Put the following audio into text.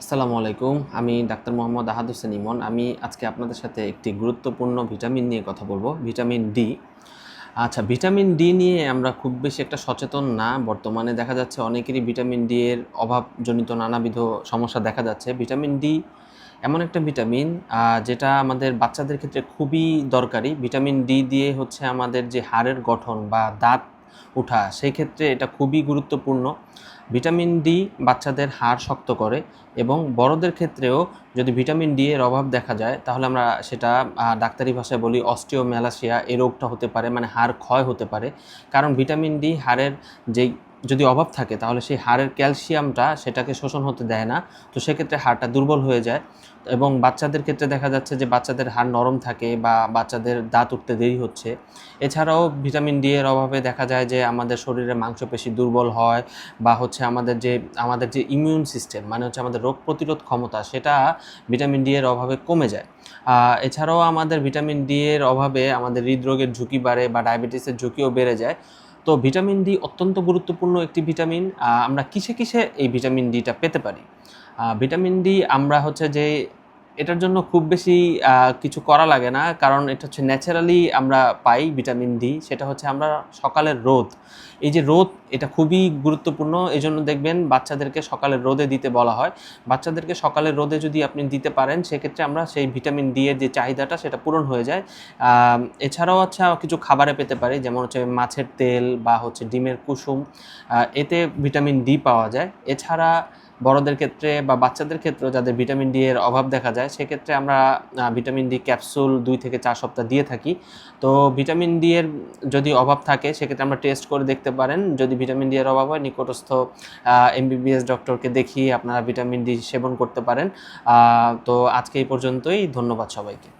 আসসালামু আলাইকুম, আমি ডাক্তার মোহাম্মদ আহাদ হোসেন ইমন। আমি আজকে আপনাদের সাথে একটি গুরুত্বপূর্ণ ভিটামিন নিয়ে কথা বলব, ভিটামিন ডি। আচ্ছা ভিটামিন ডি নিয়ে আমরা খুব বেশি একটা সচেতন না, বর্তমানে দেখা যাচ্ছে অনেকেরই ভিটামিন ডি এর অভাবজনিত নানাবিধ সমস্যা দেখা যাচ্ছে। ভিটামিন ডি এমন একটা ভিটামিন যেটা আমাদের বাচ্চাদের ক্ষেত্রে খুবই দরকারি। ভিটামিন ডি দিয়ে হচ্ছে আমাদের যে হাড়ের গঠন বা দাঁত ওঠা সেক্ষেত্রে এটা খুবই গুরুত্বপূর্ণ। ভিটামিন ডি বাচ্চাদের হাড় শক্ত করে এবং বড়দের ক্ষেত্রেও যদি ভিটামিন ডি এর অভাব দেখা যায়, তাহলে আমরা সেটা ডাক্তারি ভাষায় বলি অস্টিওম্যালাসিয়া এই রোগটা হতে পারে মানে হাড় ক্ষয় হতে পারে। কারণ ভিটামিন ডি হাড়ের যেই যদি অভাব থাকে, তাহলে সেই হাড়ের ক্যালসিয়ামটা সেটাকে শোষণ হতে দেয় না। তো সেক্ষেত্রে হাড়টা দুর্বল হয়ে যায় এবং বাচ্চাদের ক্ষেত্রে দেখা যাচ্ছে যে বাচ্চাদের হাড় নরম থাকে বা বাচ্চাদের দাঁত উঠতে দেরি হচ্ছে। এছাড়াও ভিটামিন ডি এর অভাবে দেখা যায় যে আমাদের শরীরে মাংসপেশি দুর্বল হয় বা হচ্ছে আমাদের যে আমাদের যে ইমিউন সিস্টেম মানে হচ্ছে আমাদের রোগ প্রতিরোধ ক্ষমতা, সেটা ভিটামিন ডি এর অভাবে কমে যায়। এছাড়াও আমাদের ভিটামিন ডি এর অভাবে আমাদের হৃদরোগের ঝুঁকি বাড়ে বা ডায়াবেটিসের ঝুঁকিও বেড়ে যায়। তো ভিটামিন ডি অত্যন্ত গুরুত্বপূর্ণ একটি ভিটামিন। আমরা কিসে কিসে এই ভিটামিন ডিটা পেতে পারি? ভিটামিন ডি আমরা হচ্ছে যে এটার জন্য খুব বেশি কিছু করা লাগে না। কারণ এটা হচ্ছে ন্যাচারালি আমরা পাই ভিটামিন ডি, সেটা হচ্ছে আমরা সকালের রোদ। এই যে রোদ, এটা খুবই গুরুত্বপূর্ণ। এই জন্য দেখবেন বাচ্চাদেরকে সকালের রোদে দিতে বলা হয়। বাচ্চাদেরকে সকালের রোদে যদি আপনি দিতে পারেন, সেক্ষেত্রে আমরা সেই ভিটামিন ডি এর যে চাহিদাটা, সেটা পূরণ হয়ে যায়। এছাড়াও হচ্ছে কিছু খাবারে পেতে পারি, যেমন হচ্ছে মাছের তেল বা হচ্ছে ডিমের কুসুম। এতে ভিটামিন ডি পাওয়া যায়। এছাড়া বড়দের ক্ষেত্রে বা বাচ্চাদের ক্ষেত্রে যাদের ভিটামিন ডি এর অভাব দেখা যায়, সেক্ষেত্রে আমরা ভিটামিন ডি ক্যাপসুল দুই থেকে চার সপ্তাহ দিয়ে থাকি। তো ভিটামিন ডি এর যদি অভাব থাকে, সেক্ষেত্রে আমরা টেস্ট করে দেখতে পারেন। যদি ভিটামিন ডি এর অভাব হয়, নিকটস্থ এমবিবিএস ডক্টরকে দেখিয়ে আপনারা ভিটামিন ডি সেবন করতে পারেন। তো আজকে এই পর্যন্তই। ধন্যবাদ সবাইকে।